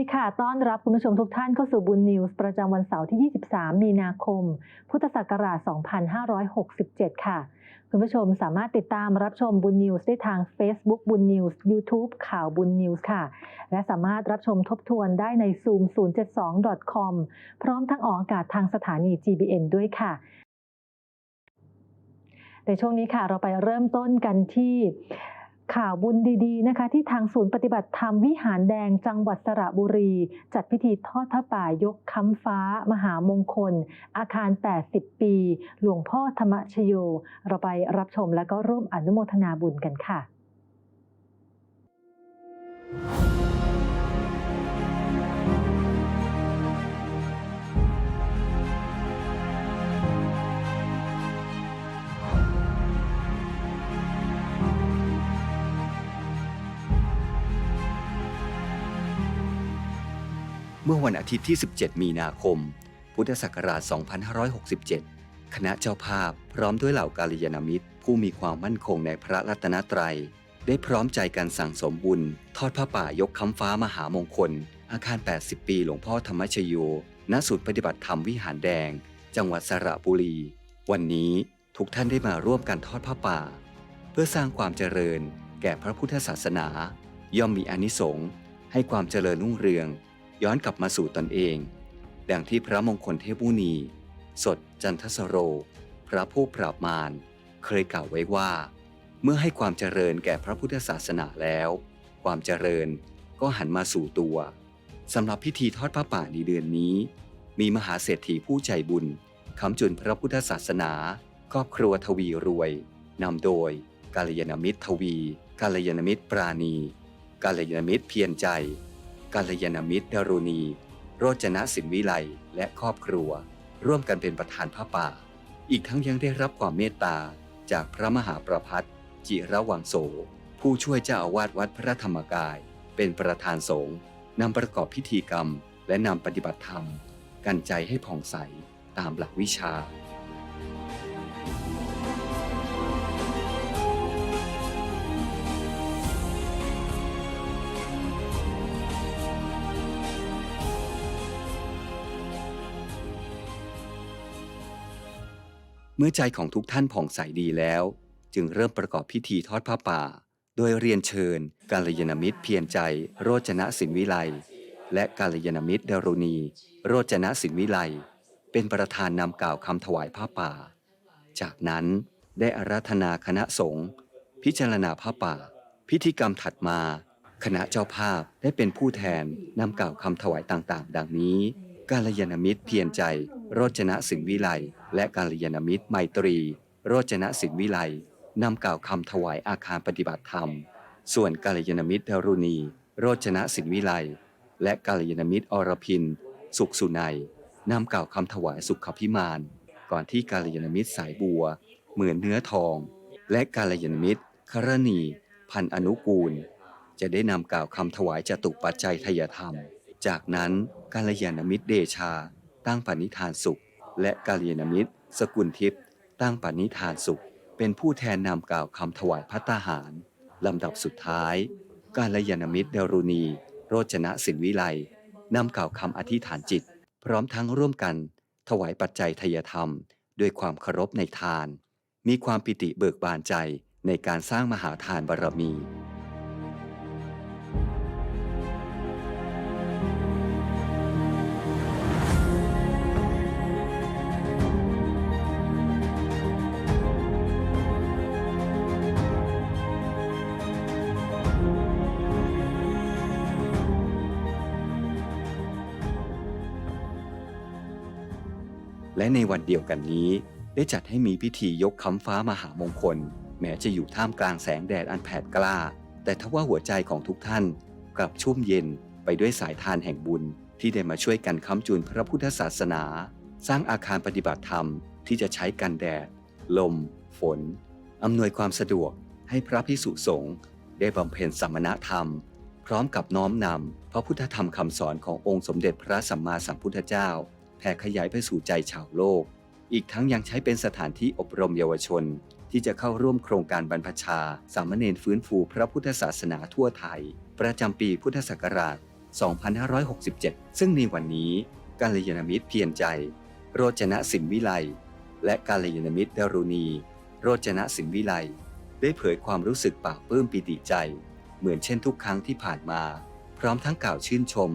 ดีค่ะ ต้อนรับคุณผู้ชมทุกท่านเข้าสู่บุญนิวส์ประจำวันเสาร์ที่ 23 มีนาคม พุทธศักราช 2567 ค่ะ คุณผู้ชมสามารถติดตามรับชมบุญนิวส์ได้ทาง Facebook บุญนิวส์ YouTube ข่าวบุญนิวส์ค่ะ และสามารถรับชมทบทวนได้ใน zoom 072 com พร้อมทั้งออกอากาศทางสถานี GBN ด้วยค่ะในช่วงนี้ค่ะเราไปเริ่มต้นกันที่ ข่าวบุญดีๆนะคะ ที่ทางศูนย์ปฏิบัติธรรมวิหารแดงจังหวัดสระบุรี จัดพิธีทอดพระป่ายกค้ำฟ้า มหามงคล อาคาร 80 ปี หลวงพ่อธรรมชโย เราไปรับชมและก็ร่วมอนุโมทนาบุญกันค่ะ มื่อวันอาทิตย์ที่ 17 มีนาคม พุทธศักราช 2567 คณะเจ้าภาพพร้อมด้วยเหล่ากาลยานามิตร ผู้มีความมั่นคงในพระรัตนตรัย ได้พร้อมใจกันสั่งสมบุญ ทอดผ้าป่ายกคำฟ้ามหามงคล อาคาร 80 ปีหลวงพ่อธรรมชโยณศูนย์ปฏิบัติธรรมวิหารแดง จังหวัดสระบุรี วันนี้ทุกท่านได้มาร่วมกันทอดผ้าป่า เพื่อสร้างความเจริญ แก่พระพุทธศาสนา ย่อมมีอนิสงส์ให้ความเจริญรุ่งเรือง ย้อนกลับมาสู่ตนเอง ดังที่พระมงคลเทพมุนี สดจันทสโร พระผู้ปราบมารเคยกล่าวไว้ว่า เมื่อให้ความเจริญแก่พระพุทธศาสนาแล้ว ความเจริญก็หันมาสู่ตัวสำหรับพิธีทอดพระป่าในเดือนนี้ มีมหาเศรษฐีผู้ใจบุญคำจุนพระพุทธศาสนาครอบครัวทวีรวยนำโดยกาลยานมิตรทวี กาลยานมิตรปราณี กาลยานมิตรเพียรใจ กาลยานมิตรดารุณี โรจนะสินวิไลและครอบครัว ร่วมกันเป็นประธานพระป่า อีกทั้งยังได้รับความเมตตาจากพระมหาประพัฒจิระวังโส ผู้ช่วยเจ้าอาวาสวัดพระธรรมกาย เป็นประธานสงฆ์นำประกอบพิธีกรรม และนำปฏิบัติธรรม กันใจให้ผ่องใสตามหลักวิชา มื่อใจของทุกท่านผ่องใสดีแล้ว จึงเริ่มประกอบพิธีทอดผ้าป่า โดยเรียนเชิญกาลยานมิตรเพียรใจ โรจนะสินวิไลและกาลยานมิตรดารุณี โรจนะสินวิไลเป็นประธานนำกล่าวคำถวายผ้าป่า จากนั้นได้อาราธนาคณะสงฆ์พิจารณาผ้าป่า พิธีกรรมถัดมา คณะเจ้าภาพได้เป็นผู้แทนนำกล่าวคำถวายต่างๆ ดังนี้ กาลยานมิตรเพียรใจ โรจนะสินวิไล และกาลยานมิตรไมตรี โรจนสินวิไลนำกล่าวคำถวายอาคารปฏิบัติธรรม ส่วนกาลยานมิตรดารุณี โรจนสินวิไลและกาลยานมิตรอรพิน สุขสุนัยนำกล่าวคำถวายสุขพิมาน ก่อนที่กาลยานมิตรสายบัว เหมือนเนื้อทอง และกาลยานมิตรครณี พันอนุกูล จะได้นำกล่าวคำถวายจตุปัจจัยทยธรรม จากนั้นกาลยานมิตรเดชา ตั้งปณิธานสุข และกาลยานมิตร สกุลทิพย์ตั้งปณิธานสุข เป็นผู้แทนนำกล่าวคำถวายพัตตาหาร ลำดับสุดท้าย กาลยานมิตรเดรุณี โรจนะสินวิไลนำกล่าวคำอธิษฐานจิต พร้อมทั้งร่วมกัน ถวายปัจจัยทยธรรม ด้วยความเคารพในทาน มีความปิติเบิกบานใจในการสร้างมหาทานบารมี และในวันเดียวกันนี้ ได้จัดให้มีพิธียกค้ำฟ้ามหามงคล แม้จะอยู่ท่ามกลางแสงแดดอันแผดกล้า แต่ทว่าหัวใจของทุกท่าน กลับชุ่มเย็นไปด้วยสายทานแห่งบุญที่ได้มาช่วยกันค้ำจุนพระพุทธศาสนา สร้างอาคารปฏิบัติธรรมที่จะใช้กันแดด ลม ฝน อำนวยความสะดวกให้พระพิสุสงฆ์ได้บำเพ็ญสมณธรรม พร้อมกับน้อมนำพระพุทธธรรมคำสอนขององค์สมเด็จพระสัมมาสัมพุทธเจ้า แผ่ขยายไปสู่ใจชาวโลก อีกทั้งยังใช้เป็นสถานที่อบรมเยาวชน ที่จะเข้าร่วมโครงการบรรพชา สามเณรฟื้นฟูพระพุทธศาสนาทั่วไทย ประจำปีพุทธศักราช 2567 ซึ่งในวันนี้กัลยาณมิตรเพียรใจ โรจนะสินวิไลและกัลยาณมิตรดารุณี โรจนะสินวิไลได้เผยความรู้สึกปาบปลื้มปิติใจ เหมือนเช่นทุกครั้งที่ผ่านมา พร้อมทั้งกล่าวชื่นชม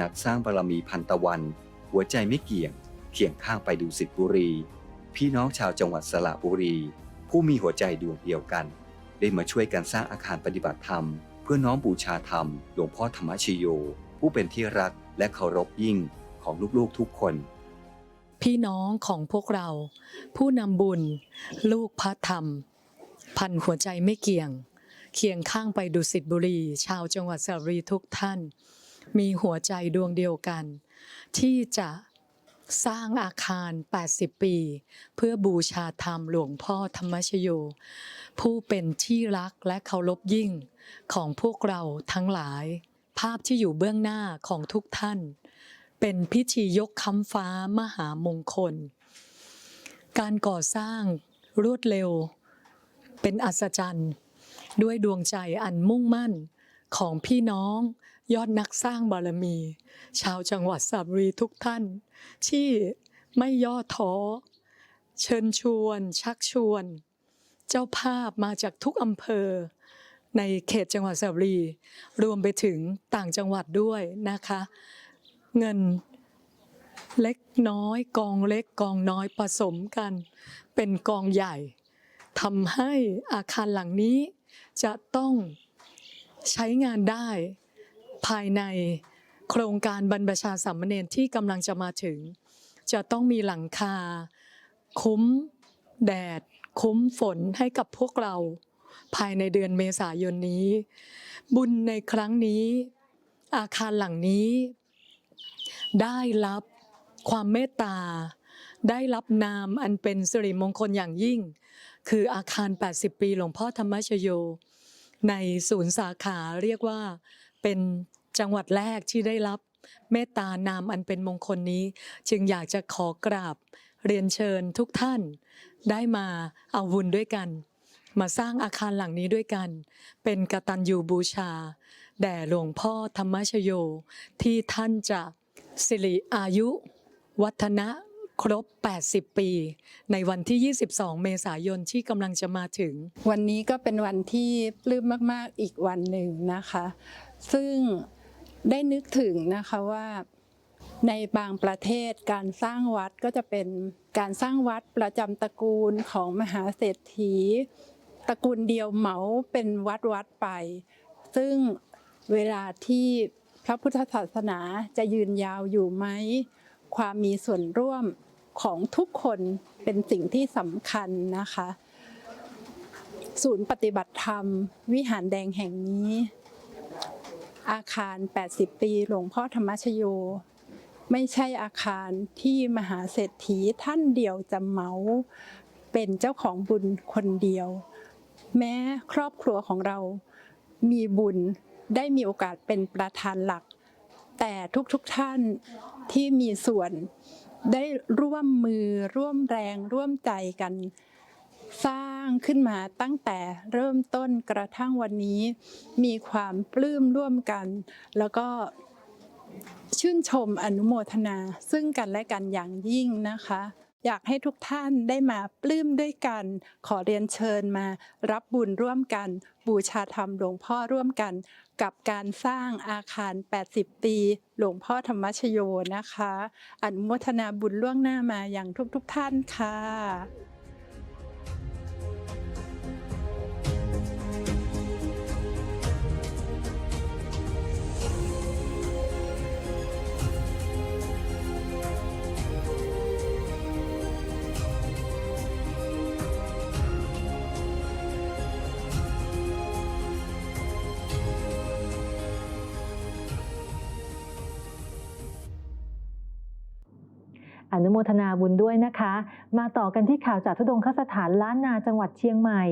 นักสร้างบารมีพันตะวัน หัวใจไม่เกี่ยง เคียงข้างไปดูสิทบุรี พี่น้องชาวจังหวัดสระบุรี ผู้มีหัวใจดวงเดียวกัน ได้มาช่วยกันสร้างอาคารปฏิบัติธรรม เพื่อน้อมบูชาธรรม หลวงพ่อธรรมชโย ผู้เป็นที่รักและเคารพยิ่งของลูกๆทุกคน พี่น้องของพวกเรา ผู้นำบุญ ลูกพระธรรม พันหัวใจไม่เกี่ยง เคียงข้างไปดุสิตบุรี ชาวจังหวัดสระบุรีทุกท่าน มีหัวใจดวงเดียวกัน ที่จะสร้างอาคาร 80 ปี เพื่อบูชาธรรมหลวงพ่อธรรมชโย ผู้เป็นที่รักและเคารพยิ่งของพวกเราทั้งหลาย ภาพที่อยู่เบื้องหน้าของทุกท่าน เป็นพิธียกคำฟ้ามหามงคล การก่อสร้างรวดเร็ว เป็นอัศจรรย์ ด้วยดวงใจอันมุ่งมั่นของพี่น้อง ยอดนักสร้างบารมี ชาวจังหวัดสระบุรีทุกท่าน ที่ไม่ย่อท้อ เชิญชวน ชักชวน เจ้าภาพมาจากทุกอำเภอ ในเขตจังหวัดสระบุรี รวมไปถึงต่างจังหวัดด้วยนะคะ เงินเล็กน้อยกองเล็กกองน้อยผสมกัน เป็นกองใหญ่ทำให้อาคารหลังนี้จะต้องใช้งานได้ ภายในโครงการบรรพชาสามเณรที่กำลังจะมาถึง จะต้องมีหลังคา คุ้มแดด คุ้มฝนให้กับพวกเรา ภายในเดือนเมษายนนี้ บุญในครั้งนี้ อาคารหลังนี้ ได้รับความเมตตา ได้รับนามอันเป็นสิริมงคลอย่างยิ่ง คืออาคาร 80 ปีหลวงพ่อธรรมชโย ในศูนย์สาขาเรียกว่า เป็นจังหวัดแรกที่ได้รับเมตตานามอันเป็นมงคลนี้ จึงอยากจะขอกราบเรียนเชิญทุกท่านได้มาเอาบุญด้วยกัน มาสร้างอาคารหลังนี้ด้วยกัน เป็นกตัญญูบูชา แด่หลวงพ่อธรรมชโย ที่ท่านจะสิริอายุ วัฒนะครบ 80 ปี ในวันที่ 22 เมษายนที่กำลังจะมาถึง วันนี้ก็เป็นวันที่ปลื้มมาก ๆ อีกวันหนึ่งนะคะ ซึ่งได้นึกถึงนะคะว่าในบางประเทศการสร้างวัดก็จะเป็นการสร้างวัดประจำตระกูลของมหาเศรษฐีตระกูลเดียวเหมาเป็นวัดวัดไป ซึ่งเวลาที่พระพุทธศาสนาจะยืนยาวอยู่ไหม ความมีส่วนร่วมของทุกคนเป็นสิ่งที่สำคัญนะคะ ศูนย์ปฏิบัติธรรม วิหารแดงแห่งนี้ อาคาร 80 ปีหลวงพ่อธรรมชโย ไม่ใช่อาคารที่มหาเศรษฐีท่านเดียวจะเมาเป็นเจ้าของบุญคนเดียว แม้ครอบครัวของเรามีบุญได้มีโอกาสเป็นประธานหลัก แต่ทุกๆทท่านที่มีส่วนได้ร่วมมือร่วมแรงร่วมใจกัน สร้างขึ้นมาตั้งแต่เริ่มต้นกระทั่งวันนี้ มีความปลื้มร่วมกัน แล้วก็ชื่นชมอนุโมทนา ซึ่งกันและกันอย่างยิ่งนะคะ อยากให้ทุกท่านได้มาปลื้มด้วยกัน ขอเรียนเชิญมารับบุญร่วมกัน บูชาธรรมหลวงพ่อร่วมกัน กับการสร้างอาคาร 80 ปี หลวงพ่อธรรมชโยนะคะ อนุโมทนาบุญล่วงหน้ามาอย่างทุกๆทท่านค่ะ นุโมทนาบุญด้วยนะคะ มาต่อกันที่ข่าวจากทุดงคสถานล้านนาจังหวัดเชียงใหม่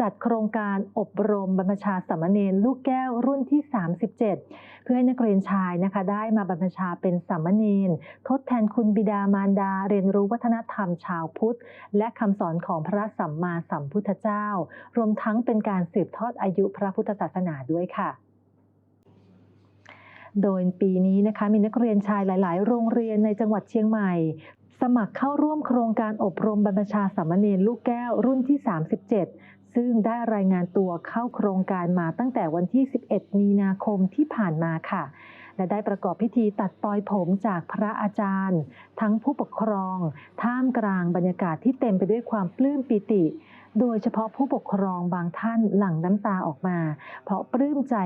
จัดโครงการอบรมบรรพชาสามเณรลูกแก้วรุ่นที่ 37 เพื่อให้นักเรียนชายนะคะ ได้มาบรรพชาเป็นสามเณรทดแทนคุณบิดามารดาเรียนรู้วัฒนธรรมชาวพุทธ และคำสอนของพระสัมมาสัมพุทธเจ้า รวมทั้งเป็นการสืบทอดอายุพระพุทธศาสนาด้วยค่ะ โดยปีนี้นะคะมีนักเรียนชายหลาย ๆ โรงเรียนในจังหวัดเชียงใหม่ สมัครเข้าร่วมโครงการอบรมบรรพชาสามเณรลูกแก้วรุ่นที่ 37 ซึ่งได้รายงานตัวเข้าโครงการมาตั้งแต่วันที่ 11 มีนาคมที่ผ่านมาค่ะและได้ประกอบพิธีตัดปลอยผมจากพระอาจารย์ ทั้งผู้ปกครอง ท่ามกลางบรรยากาศที่เต็มไปด้วยความปลื้มปิติ โดยเฉพาะผู้ปกครองบางท่านหลั่งน้ำตาออกมา เพราะปลื้มใจ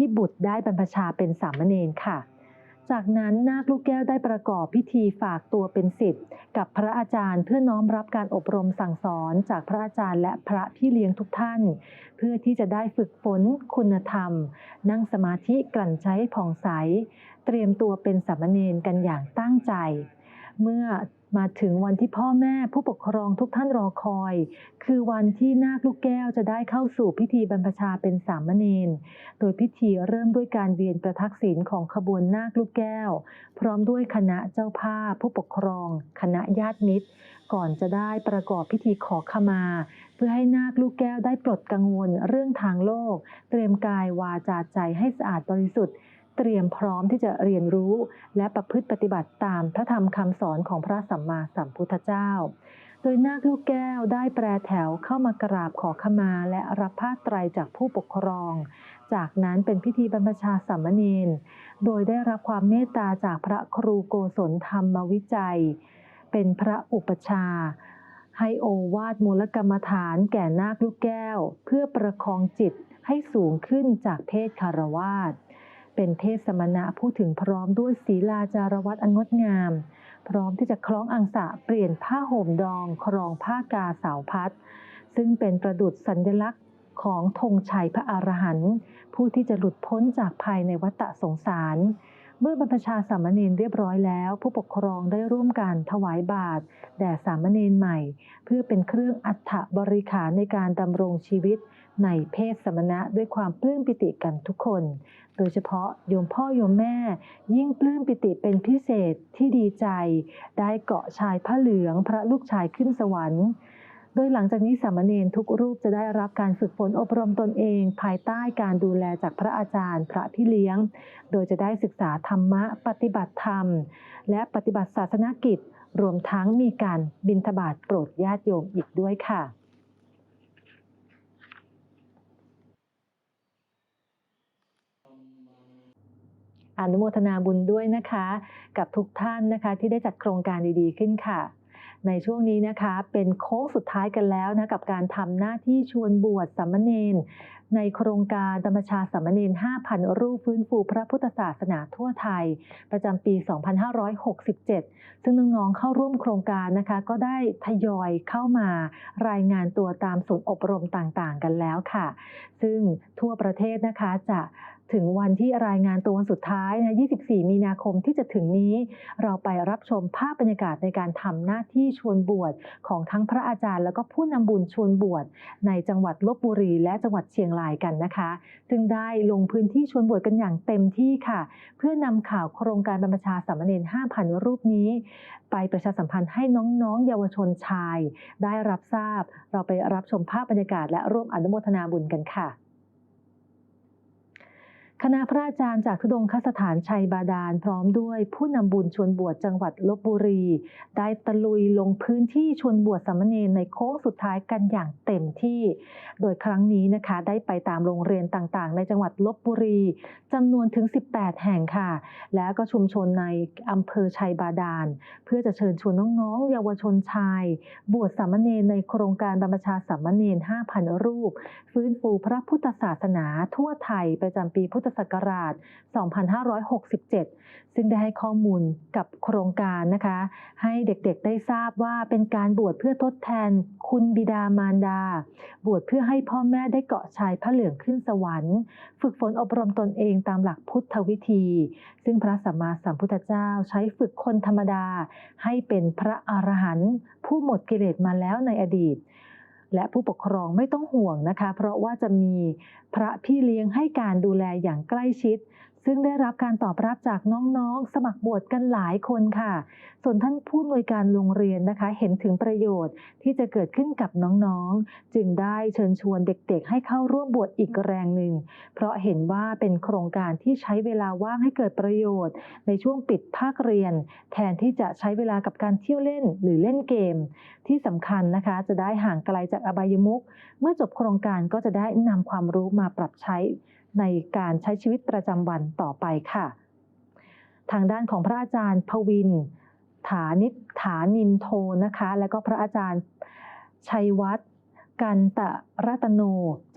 ที่บุตรได้บรรพชาเป็นสามเณรค่ะ จากนั้นนาคลูกแก้วได้ประกอบพิธีฝากตัวเป็นศิษย์กับพระอาจารย์เพื่อน้อมรับการอบรมสั่งสอนจากพระอาจารย์และพระพี่เลี้ยงทุกท่าน เพื่อที่จะได้ฝึกฝนคุณธรรม นั่งสมาธิกลั่นใจผ่องใส เตรียมตัวเป็นสามเณรกันอย่างตั้งใจ เมื่อ มาถึงวันที่พ่อแม่ผู้ปกครองทุกท่านรอคอย คือวันที่นาคลูกแก้วจะได้เข้าสู่พิธีบรรพชาเป็นสามเณรโดยพิธีเริ่มด้วยการเวียนประทักษิณของขบวนนาคลูกแก้ว พร้อมด้วยคณะเจ้าภาพ ผู้ปกครอง คณะญาติมิตร ก่อนจะได้ประกอบพิธีขอขมา เพื่อให้นาคลูกแก้วได้ปลดกังวลเรื่องทางโลก เตรียมกายวาจาใจให้สะอาดบริสุทธิ์ เตรียมพร้อมที่จะเรียนรู้ และประพฤติปฏิบัติตามพระธรรมคำสอนของพระสัมมาสัมพุทธเจ้า โดยนาคลูกแก้วได้แปรแถวเข้ามากราบขอขมาและรับผ้าไตรจากผู้ปกครอง จากนั้นเป็นพิธีบรรพชาสามเณรโดยได้รับความเมตตาจากพระครูโกศลธรรมวิจัย เป็นพระอุปชาให้โอวาทมูลกรรมฐานแก่นาคลูกแก้ว เพื่อประคองจิตให้สูงขึ้นจากเพศคารวาส เป็นเพศสมณะผู้ถึงพร้อมด้วยศีลาจารวัตอันงดงาม พร้อมที่จะคล้องอังสะเปลี่ยนผ้าห่มดอง ครองผ้ากาสาวพัดซึ่งเป็นประดุษสัญลักษณ์ของธงชัยพระอรหันต์ผู้ที่จะหลุดพ้นจากภายในวัฏสงสาร เมื่อบรรพชาสามเณรเรียบร้อยแล้ว ผู้ปกครองได้ร่วมกันถวายบาตรแด่สามเณรใหม่ เพื่อเป็นเครื่องอัฐบริขารในการดำรงชีวิตในเพศสมณะด้วยความปลื้มปิติกันทุกคน โดยเฉพาะโยมพ่อโยมแม่ ยิ่งปลื้มปิติเป็นพิเศษที่ดีใจ ได้เกาะชายผ้าเหลืองพระลูกชายขึ้นสวรรค์ โดยหลังจากนี้สามเณรทุกรูปจะได้รับการฝึกฝนอบรมตนเอง ภายใต้การดูแลจากพระอาจารย์ พระพี่เลี้ยง โดยจะได้ศึกษาธรรมะ ปฏิบัติธรรม และปฏิบัติศาสนกิจ รวมทั้งมีการบิณฑบาตโปรดญาติโยมอีกด้วยค่ะอนุโมทนาบุญด้วยนะคะ กับทุกท่านนะคะที่ได้จัดโครงการดีๆขึ้นค่ะ ในช่วงนี้นะคะเป็นโค้งสุดท้ายกันแล้วนะกับการทำหน้าที่ชวนบวชสามเณรในโครงการธรรมชาสามเณร5,000 รูปฟื้นฟูพระพุทธศาสนาทั่วไทย ประจำปี 2567 ซึ่งน้องๆเข้าร่วมโครงการนะคะ ก็ได้ทยอยเข้ามารายงานตัวตามศูนย์อบรมต่างๆ กันแล้วค่ะ ซึ่งทั่วประเทศนะคะจะ ถึงวันที่รายงานตัววันสุดท้ายนะ 24 มีนาคมที่จะถึงนี้ เราไปรับชมภาพบรรยากาศในการทำหน้าที่ชวนบวชของทั้งพระอาจารย์ แล้วก็ผู้นำบุญชวนบวชในจังหวัดลบบุรี และจังหวัดเชียงรายกันนะคะ ซึ่งได้ลงพื้นที่ชวนบวชกันอย่างเต็มที่ค่ะ เพื่อนำข่าวโครงการบรรพชาสามเณร5,000 รูปนี้ ไปประชาสัมพันธ์ให้น้องๆ เยาวชนชาย ได้รับทราบ เราไปรับชมภาพบรรยากาศและร่วมอนุโมทนาบุญกันค่ะ คณะพระอาจารย์จากทุดงคสถานชัยบาดาลพร้อมด้วยผู้นำบุญชวนบวชจังหวัดลบบุรี ได้ตะลุยลงพื้นที่ชวนบวชสามเณรในโค้งสุดท้ายกันอย่างเต็มที่ โดยครั้งนี้นะคะได้ไปตามโรงเรียนต่างๆ ในจังหวัดลบบุรีจำนวนถึง 18 แห่งค่ะ แล้วก็ชุมชนในอำเภอชัยบาดาล เพื่อจะเชิญชวนน้องๆ เยาวชนชาย บวชสามเณรในโครงการบรรพชาสามเณร5,000 รูป ฟื้นฟูพระพุทธศาสนาทั่วไทยประจำปีพุทธศักราช 2567 ซึ่งได้ให้ข้อมูลกับโครงการนะคะ ให้เด็กๆได้ทราบว่าเป็นการบวชเพื่อทดแทนคุณบิดามารดา บวชเพื่อให้พ่อแม่ได้เกาะชายพระเหลืองขึ้นสวรรค์ ฝึกฝนอบรมตนเองตามหลักพุทธวิธี ซึ่งพระสัมมาสัมพุทธเจ้าใช้ฝึกคนธรรมดา ให้เป็นพระอรหันต์ผู้หมดกิเลสมาแล้วในอดีต และผู้ปกครองไม่ต้องห่วงนะคะ เพราะว่าจะมีพระพี่เลี้ยงให้การดูแลอย่างใกล้ชิด ซึ่งได้รับการตอบรับจากน้องๆ สมัครบวชกันหลายคนค่ะ ส่วนท่านผู้อำนวยการโรงเรียนนะคะ เห็นถึงประโยชน์ที่จะเกิดขึ้นกับน้องๆ จึงได้เชิญชวนเด็กๆ ให้เข้าร่วมบวชอีกแรงหนึ่ง เพราะเห็นว่าเป็นโครงการที่ใช้เวลาว่างให้เกิดประโยชน์ ในช่วงปิดภาคเรียน แทนที่จะใช้เวลากับการเที่ยวเล่นหรือเล่นเกม ที่สำคัญนะคะ จะได้ห่างไกลจากอบายมุขเมื่อจบโครงการก็จะได้นำความรู้มาปรับใช้ ในการใช้ชีวิตประจำวันต่อไปค่ะ ทางด้านของพระอาจารย์พวิน ฐานิฐานินโทนะคะ และก็พระอาจารย์ชัยวัฒน์ กันตะรัตโน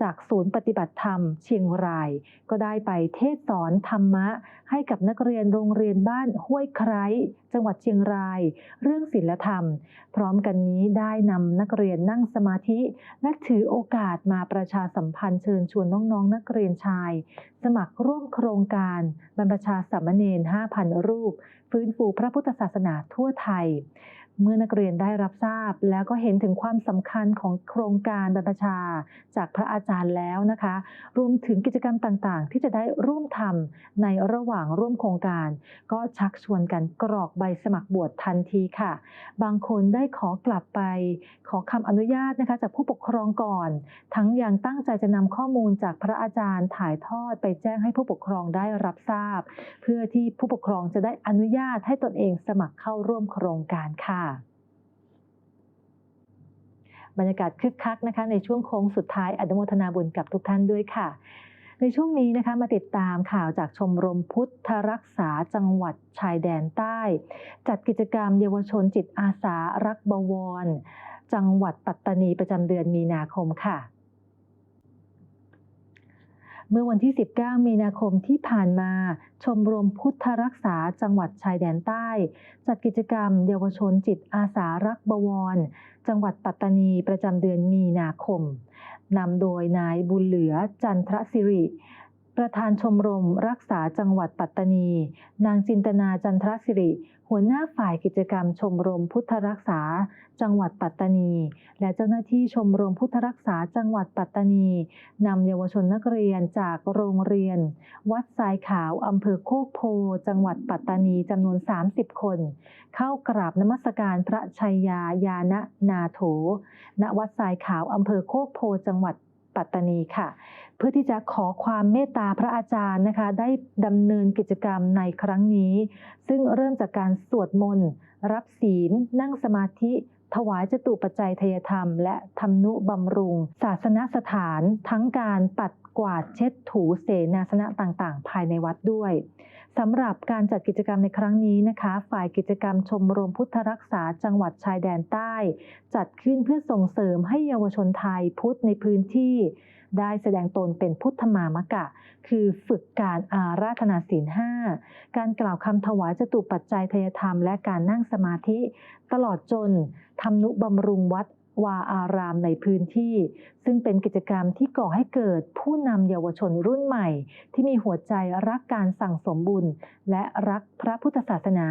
จากศูนย์ปฏิบัติธรรม เชียงราย ก็ได้ไปเทศสอนธรรมะ ให้กับนักเรียนโรงเรียนบ้านห้วยไคร้ จังหวัดเชียงราย เรื่องศีลธรรม พร้อมกันนี้ได้นำนักเรียนนั่งสมาธิ และถือโอกาสมาประชาสัมพันธ์เชิญชวนน้องๆนักเรียนชาย สมัครร่วมโครงการบรรพชาสามเณร5,000 รูป ฟื้นฟูพระพุทธศาสนาทั่วไทย เมื่อนักเรียนได้รับทราบ แล้วก็เห็นถึงความสำคัญของโครงการบรรพชา จากพระอาจารย์แล้วนะคะ รวมถึงกิจกรรมต่างๆ ที่จะได้ร่วมทำในระหว่างร่วมโครงการ ก็ชักชวนกันกรอกใบสมัครบวชทันทีค่ะ บางคนได้ขอกลับไป ขอคำอนุญาตนะคะจากผู้ปกครองก่อน ทั้งยังตั้งใจจะนำข้อมูลจากพระอาจารย์ถ่ายทอดไปแจ้งให้ผู้ปกครองได้รับทราบ เพื่อที่ผู้ปกครองจะได้อนุญาตให้ตนเองสมัครเข้าร่วมโครงการค่ะ บรรยากาศคึกคักนะคะในช่วงโค้งสุดท้ายอนุโมทนาบุญกับทุกท่านด้วยค่ะ ในช่วงนี้นะคะมาติดตามข่าวจากชมรมพุทธรักษาจังหวัดชายแดนใต้ จัดกิจกรรมเยาวชนจิตอาสารักบวร จังหวัดปัตตานีประจำเดือนมีนาคมค่ะ เมื่อวันที่ 19 มีนาคมที่ผ่านมา ชมรมพุทธรักษาจังหวัดชายแดนใต้ จัดกิจกรรมเยาวชนจิตอาสารักบวร จังหวัดปัตตานีประจำเดือนมีนาคมนำโดยนายบุญเหลือจันทรศิริ ประธานชมรมรักษาจังหวัดปัตตานี นางจินตนาจันทรศิริ หัวหน้าฝ่ายกิจกรรมชมรมพุทธรักษา จังหวัดปัตตานี และเจ้าหน้าที่ชมรมพุทธรักษาจังหวัดปัตตานีนำเยาวชนนักเรียนจากโรงเรียน วัดทรายขาวอำเภอโคกโพ จังหวัดปัตตานีจำนวน 30 คน เข้ากราบนมัสการพระชัยยายานะนาโถณวัดทรายขาวอำเภอโคกโพจังหวัดปัตตานีค่ะ เพื่อที่จะขอความเมตตาพระอาจารย์นะคะ ได้ดำเนินกิจกรรมในครั้งนี้ ซึ่งเริ่มจากการสวดมนต์รับศีล นั่งสมาธิ ถวายจตุปัจจัยทยธรรม และธรรมนุบำรุง ศาสนสถาน ทั้งการปัดกวาดเช็ดถูเสนาสนะต่างๆ ภายในวัดด้วย สำหรับการจัดกิจกรรมในครั้งนี้นะคะ ฝ่ายกิจกรรมชมรมพุทธรักษาจังหวัดชายแดนใต้ จัดขึ้นเพื่อส่งเสริมให้เยาวชนไทยพุทธในพื้นที่ ได้แสดงตนเป็นพุทธมามกะ คือฝึกการอาราธนาศีลห้าการกล่าวคำถวายจตุปัจจัยทยธรรมและการนั่งสมาธิ ตลอดจนทำนุบำรุงวัด วาอารามในพื้นที่ ซึ่งเป็นกิจกรรมที่ก่อให้เกิดผู้นำเยาวชนรุ่นใหม่ ที่มีหัวใจรักการสั่งสมบุญ และรักพระพุทธศาสนา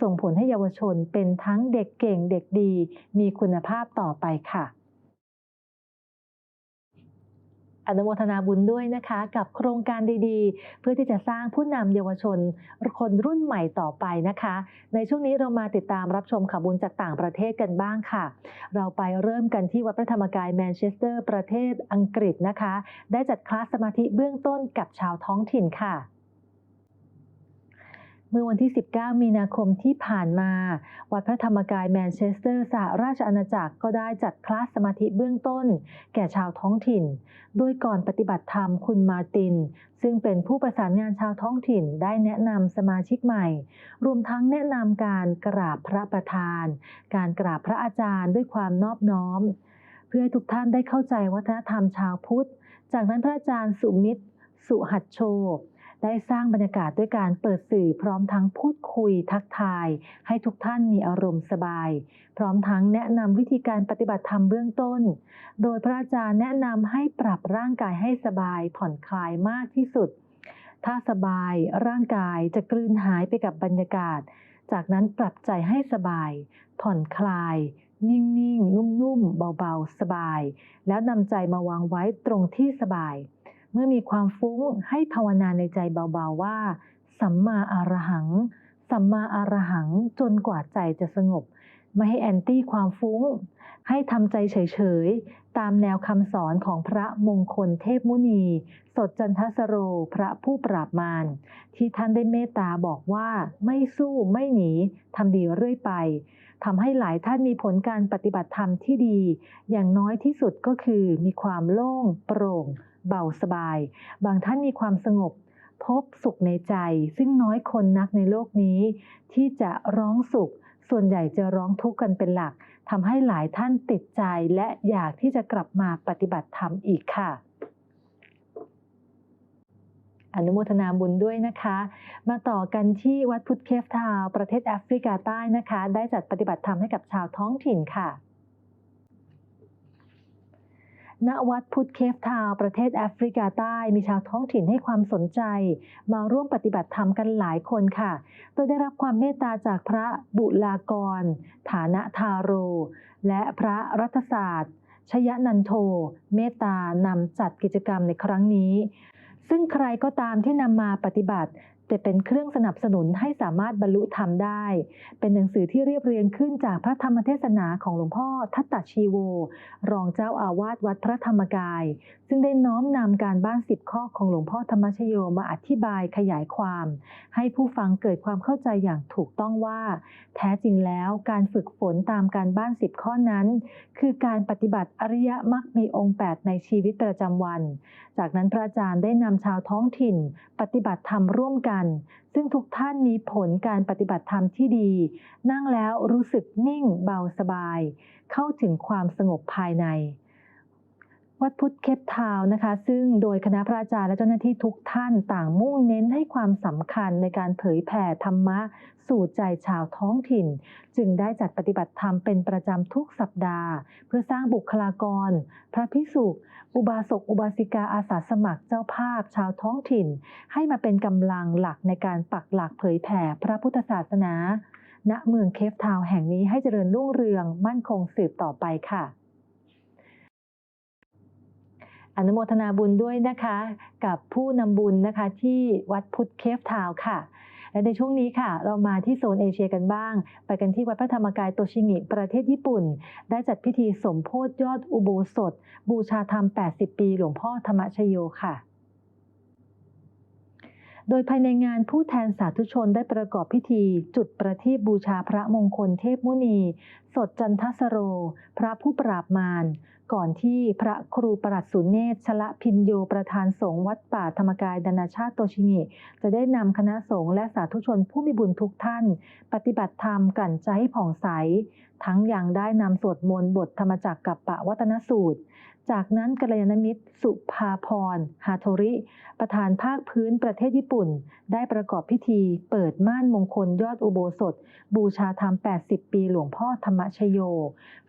ส่งผลให้เยาวชนเป็นทั้งเด็กเก่งเด็กดี มีคุณภาพต่อไปค่ะ อนุโมทนาบุญด้วยนะคะ กับโครงการดีๆ เพื่อที่จะสร้างผู้นำเยาวชน คนรุ่นใหม่ต่อไปนะคะ ในช่วงนี้เรามาติดตามรับชมข่าวบุญจากต่างประเทศกันบ้างค่ะ เราไปเริ่มกันที่วัดพระธรรมกายแมนเชสเตอร์ประเทศอังกฤษนะคะ ได้จัดคลาสสมาธิเบื้องต้นกับชาวท้องถิ่นค่ะ เมื่อวันที่ 19 มีนาคมที่ผ่านมา วัดพระธรรมกายแมนเชสเตอร์สหราชอาณาจักรก็ได้จัดคลาสสมาธิเบื้องต้น แก่ชาวท้องถิ่น โดยก่อนปฏิบัติธรรมคุณมาร์ติน ซึ่งเป็นผู้ประสานงานชาวท้องถิ่นได้แนะนำสมาชิกใหม่ รวมทั้งแนะนำการกราบพระประธาน การกราบพระอาจารย์ด้วยความนอบน้อม เพื่อให้ทุกท่านได้เข้าใจวัฒนธรรมชาวพุทธ จากนั้นพระอาจารย์สุมิตร สุหัดโช ได้สร้างบรรยากาศด้วยการเปิดสื่อพร้อมทั้งพูดคุยทักทาย ให้ทุกท่านมีอารมณ์สบาย พร้อมทั้งแนะนำวิธีการปฏิบัติธรรมเบื้องต้น โดยพระอาจารย์แนะนำให้ปรับร่างกายให้สบายผ่อนคลายมากที่สุด ถ้าสบายร่างกายจะกลืนหายไปกับบรรยากาศ จากนั้นปรับใจให้สบาย ผ่อนคลายนิ่งๆ นุ่มๆ เบาๆ สบาย แล้วนำใจมาวางไว้ตรงที่สบาย เมื่อมีความฟุ้งให้ภาวนาในใจเบาๆว่า สัมมาอารหัง สัมมาอารหังจนกว่าใจจะสงบ ไม่ให้แอนตี้ความฟุ้ง ให้ทำใจเฉยๆ ตามแนวคำสอนของพระมงคลเทพมุนี สดจันทสโรพระผู้ปราบมาร ที่ท่านได้เมตตาบอกว่าไม่สู้ไม่หนีทำดีเรื่อยไปทำให้หลายท่านมีผลการปฏิบัติธรรมที่ดี อย่างน้อยที่สุดก็คือมีความโล่ง โปร่ง เบาสบาย บางท่านมีความสงบ พบสุขในใจ ซึ่งน้อยคนนักในโลกนี้ ที่จะร้องสุข ส่วนใหญ่จะร้องทุกข์กันเป็นหลักทำให้หลายท่านติดใจและอยากที่จะกลับมาปฏิบัติธรรมอีกค่ะอนุโมทนาบุญด้วยนะคะ มาต่อกันที่วัดพุทธเคฟทาวประเทศแอฟริกาใต้นะคะ ได้จัดปฏิบัติธรรมให้กับชาวท้องถิ่นค่ะ ณวัดพุทธเคฟทาวประเทศแอฟริกาใต้มีชาวท้องถิ่นให้ความสนใจ มาร่วมปฏิบัติธรรมกันหลายคนค่ะ โดยได้รับความเมตตาจากพระบุลากร ฐานะทาโร และพระรัฐศาสตร์ ชยนันโท เมตตานำจัดกิจกรรมในครั้งนี้ซึ่งใครก็ตามที่นำมาปฏิบัติ จะเป็นเครื่องสนับสนุนให้สามารถบรรลุธรรมได้ เป็นหนังสือที่เรียบเรียงขึ้นจากพระธรรมเทศนาของหลวงพ่อทัตตชีโว รองเจ้าอาวาสวัดพระธรรมกาย ซึ่งได้น้อมนำการบ้านสิบข้อของหลวงพ่อธรรมชโยมาอธิบายขยายความ ให้ผู้ฟังเกิดความเข้าใจอย่างถูกต้องว่า แท้จริงแล้วการฝึกฝนตามการบ้านสิบข้อนั้น คือการปฏิบัติอริยมรรคมีองค์ 8 ในชีวิตประจำวัน จากนั้นพระอาจารย์ได้นำชาวท้องถิ่น ปฏิบัติธรรมร่วมกันซึ่งทุกท่านมีผลการปฏิบัติธรรมที่ดี นั่งแล้วรู้สึกนิ่งเบาสบาย เข้าถึงความสงบภายใน วัดพุทธเคปทาวนะคะ ซึ่งโดยคณะพระอาจารย์และเจ้าหน้าที่ทุกท่านต่างมุ่งเน้นให้ความสำคัญในการเผยแผ่ธรรมะ สู่ใจชาวท้องถิ่น จึงได้จัดปฏิบัติธรรมเป็นประจำทุกสัปดาห์ เพื่อสร้างบุคลากร พระภิกษุอุบาสกอุบาสิกาอาสาสมัครเจ้าภาพชาวท้องถิ่น ให้มาเป็นกำลังหลักในการปักหลักเผยแผ่พระพุทธศาสนา ณเมืองเคฟทาวแห่งนี้ให้เจริญรุ่งเรืองมั่นคงสืบต่อไปค่ะ อนุโมทนาบุญด้วยนะคะ กับผู้นำบุญนะคะที่วัดพุทธเคฟทาวค่ะ และในช่วงนี้ค่ะ เรามาที่โซนเอเชียกันบ้าง ไปกันที่วัดพระธรรมกายโตชิงิประเทศญี่ปุ่น ได้จัดพิธีสมโพธิยอดอุโบสถ บูชาธรรม 80 ปี หลวงพ่อธรรมชโยค่ะ โดยภายในงานผู้แทนสาธุชนได้ประกอบพิธี จุดประทีปบูชาพระมงคลเทพมุนี สดจันทสโร พระผู้ปราบมาร ก่อนที่พระครูประหลัดสุเนศชละพินโยประธานสงฆ์วัดป่าธรรมกายดานาชาติโตชิงิจะได้นำคณะสงฆ์และสาธุชนผู้มีบุญทุกท่าน ปฏิบัติธรรมกั่นใจให้ผ่องใส ทั้งยังได้นำสวดมนต์บทธรรมจักรกับปะวัตนสูตร จากนั้นกัลยาณมิตร สุภาพรฮาโทริ ประธานภาคพื้นประเทศญี่ปุ่น ได้ประกอบพิธี เปิดม่านมงคลยอดอุโบสถ บูชาธรรม 80 ปีหลวงพ่อธรรมชโย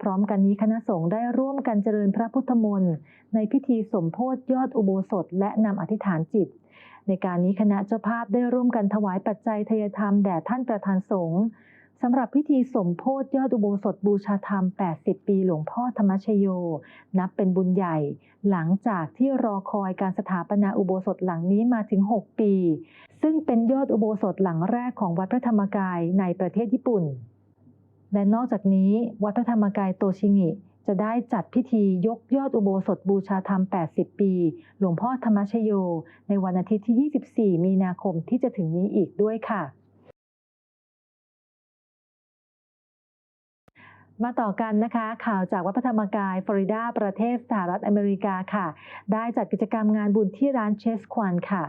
พร้อมกันนี้คณะสงฆ์ได้ร่วมกันเจริญพระพุทธมนต์ในพิธีสมโพธิยอดอุโบสถ และนำอธิษฐานจิตในการนี้คณะเจ้าภาพได้ร่วมกันถวายปัจจัยทยธรรมแด่ท่านประธานสงฆ์ สำหรับพิธีสมโพธิยอดอุโบสถบูชาธรรม 80 ปีหลวงพ่อธรรมชโย นับเป็นบุญใหญ่ หลังจากที่รอคอยการสถาปนาอุโบสถหลังนี้มาถึง 6 ปี ซึ่งเป็นยอดอุโบสถหลังแรกของวัดพระธรรมกายในประเทศญี่ปุ่น และนอกจากนี้วัดพระธรรมกายโตชิงิจะได้จัดพิธียกยอดอุโบสถบูชาธรรม 80 ปี หลวงพ่อธรรมชโย ในวันอาทิตย์ที่ 24 มีนาคมที่จะถึงนี้อีกด้วยค่ะ มาต่อกันนะคะข่าวจากวัดพระธรรมกายฟลอริดาประเทศสหรัฐอเมริกาค่ะ ได้จัดกิจกรรมงานบุญที่ร้านเชสควันค่ะ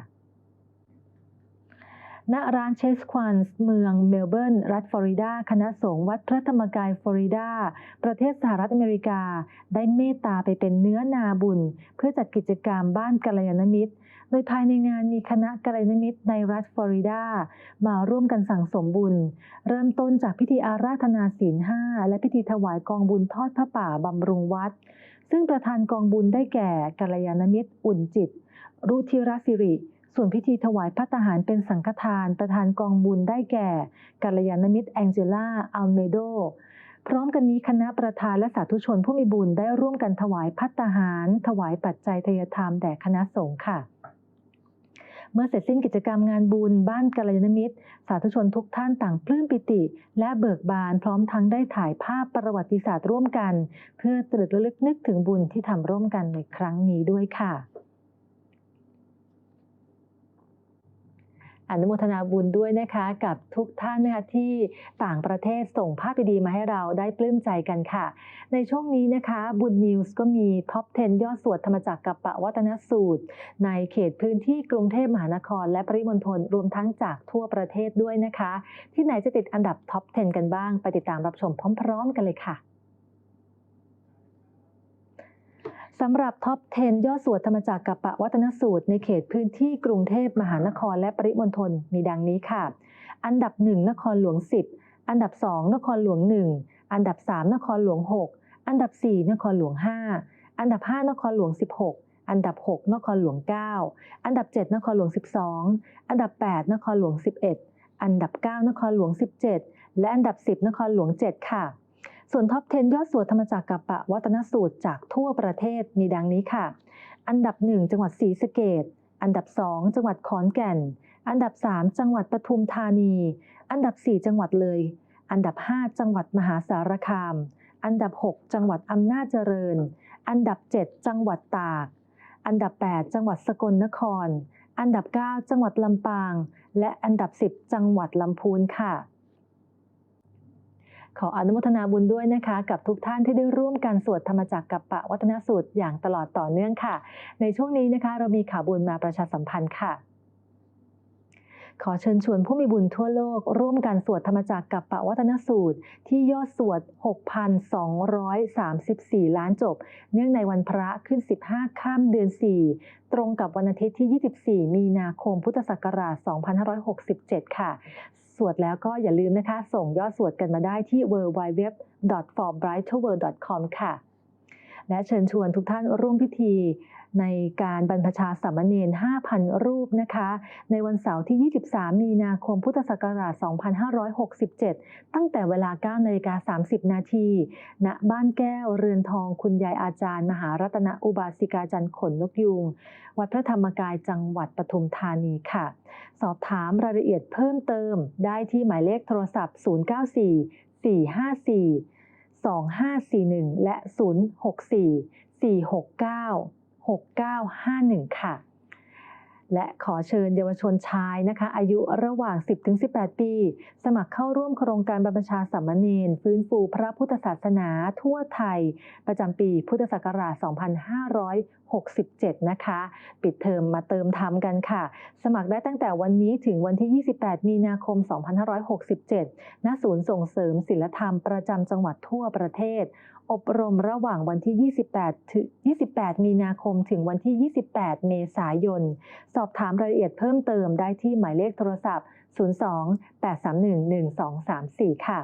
ณร้านเชสควันส์เมืองเมลเบิร์น รัฐฟลอริดา คณะสงฆ์วัดพระธรรมกายฟลอริดา ประเทศสหรัฐอเมริกา ได้เมตตาไปเป็นเนื้อนาบุญ เพื่อจัดกิจกรรมบ้านกัลยาณมิตร โดยภายในงานมีคณะกัลยาณมิตรในรัฐฟลอริดา มาร่วมกันสั่งสมบุญ เริ่มต้นจากพิธีอาราธนาศีลห้าและพิธีถวายกองบุญทอดพระป่าบำรุงวัด ซึ่งประธานกองบุญได้แก่กัลยาณมิตร อุ่นจิต รุธิรสิริ ส่วนพิธีถวายพระทหารเป็นสังฆทาน ประธานกองบุญได้แก่กัลยาณมิตรแองเจล่าอัลเมโดพร้อมกันนี้คณะประธานและสาธุชนผู้มีบุญได้ร่วมกันถวายพัตตาหาร ถวายปัจจัยทยธรรมแด่คณะสงฆ์ค่ะ เมื่อเสร็จสิ้นกิจกรรมงานบุญบ้านกัลยาณมิตร สาธุชนทุกท่านต่างปลื้มปิติ และเบิกบานพร้อมทั้งได้ถ่ายภาพประวัติศาสตร์ร่วมกัน เพื่อตรึกระลึกนึกถึงบุญที่ทำร่วมกันในครั้งนี้ด้วยค่ะ อนุโมทนาบุญด้วยนะคะกับทุกท่านนะคะที่ต่างประเทศส่งภาพดีๆมาให้เราได้ปลื้มใจกันค่ะ ในช่วงนี้นะคะบุญนิวส์ก็มีท็อป 10 ยอดสวดธรรมจักรกับปะวัตนสูตร ในเขตพื้นที่กรุงเทพมหานคร และปริมณฑลรวมทั้งจากทั่วประเทศด้วยนะคะ ที่ไหนจะติดอันดับท็อป 10 กันบ้าง ไปติดตามรับชมพร้อม ๆ กันเลยค่ะ สำหรับท็อป 10 ยอดสวดธรรมจักรกับปะวัตนสูตร ในเขตพื้นที่กรุงเทพมหานครและปริมณฑลมีดังนี้ค่ะ อันดับ 1 นครหลวง 10 อันดับ 2 นครหลวง 1 อันดับ 3 นครหลวง 6 อันดับ 4 นครหลวง 5 อันดับ 5 นครหลวง 16 อันดับ 6 นครหลวง 9 อันดับ 7 นครหลวง 12 อันดับ 8 นครหลวง 11 อันดับ 9 นครหลวง 17 และอันดับ 10 นครหลวง 7 ค่ะ ส่วนท็อป 10 ยอดสวดธรรมจักรกับปะวัตนสูตรจากทั่วประเทศมีดังนี้ค่ะ อันดับ 1 จังหวัดศรีสะเกษอันดับ 2 จังหวัดขอนแก่น อันดับ 3 จังหวัดปทุมธานี อันดับ 4 จังหวัดเลย อันดับ 5 จังหวัดมหาสารคาม อันดับ 6 จังหวัดอำนาจเจริญ อันดับ 7 จังหวัดตาก อันดับ 8 จังหวัดสกลนคร อันดับ 9 จังหวัดลำปาง และอันดับ 10 จังหวัดลำพูนค่ะ ขออนุโมทนาบุญด้วยนะคะ กับทุกท่านที่ได้ร่วมกันสวดธรรมจักรกับปะวัฒนสูตรอย่างตลอดต่อเนื่องค่ะ ในช่วงนี้นะคะเรามีข่าวบุญมาประชาสัมพันธ์ค่ะขอเชิญชวนผู้มีบุญทั่วโลก ร่วมกันสวดธรรมจักรกับปะวัฒนสูตร ที่ยอดสวด 6,234 ล้านจบ เนื่องในวันพระขึ้น 15 ข้ามเดือน 4 ตรงกับวันอาทิตย์ที่ 24 มีนาคมพุทธศักราช 2567 ค่ะ สวดแล้วก็อย่าลืมนะคะ ส่งยอดสวดกันมาได้ที่ www.forbrighterworld.com ค่ะ และเชิญชวนทุกท่านร่วมพิธี ในการบรรพชาสามเณร 5,000 รูปนะคะ ในวันเสาร์ที่ 23 มีนาคม พุทธศักราช 2567 ตั้งแต่เวลา 9 นาฬิกา 30 นาที ณ บ้านแก้ว เรือนทอง คุณยายอาจารย์ มหารัตนอุบาสิกาจันทร์ขนนกยูงวัดพระธรรมกายจังหวัดปทุมธานีค่ะ สอบถามรายละเอียดเพิ่มเติม ได้ที่หมายเลขโทรศัพท์ 094 454 2541 และ 064 469 6951 ค่ะ และขอเชิญเยาวชนชายนะคะ อายุระหว่าง 10-18 ปี สมัครเข้าร่วมโครงการบรรพชาสามเณรฟื้นฟูพระพุทธศาสนาทั่วไทย ประจำปีพุทธศักราช 2567 นะคะ ปิดเทอมมาเติมธรรมกันค่ะ สมัครได้ตั้งแต่วันนี้ถึงวันที่ 28 มีนาคม 2567 ณ ศูนย์ส่งเสริมศิลธรรมประจำจังหวัดทั่วประเทศ อบรมระหว่างวันที่ 28 ถึง 28 มีนาคมถึงวันที่ 28 เมษายน สอบถามรายละเอียดเพิ่มเติมได้ที่หมายเลขโทรศัพท์ 02 831 1234 ค่ะ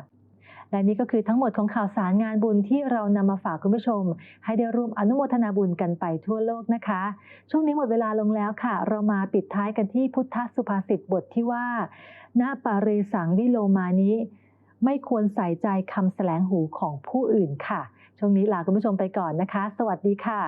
และนี่ก็คือทั้งหมดของข่าวสารงานบุญที่เรานำมาฝากคุณผู้ชม ให้ได้ร่วมอนุโมทนาบุญกันไปทั่วโลกนะคะ ช่วงนี้หมดเวลาลงแล้วค่ะ เรามาปิดท้ายกันที่พุทธสุภาษิตบทที่ว่านาปาเรสังวิโลมานิไม่ควรใส่ใจคำแสลงหูของผู้อื่นค่ะ ช่วงนี้ลาคุณผู้ชมไปก่อนนะคะ สวัสดีค่ะ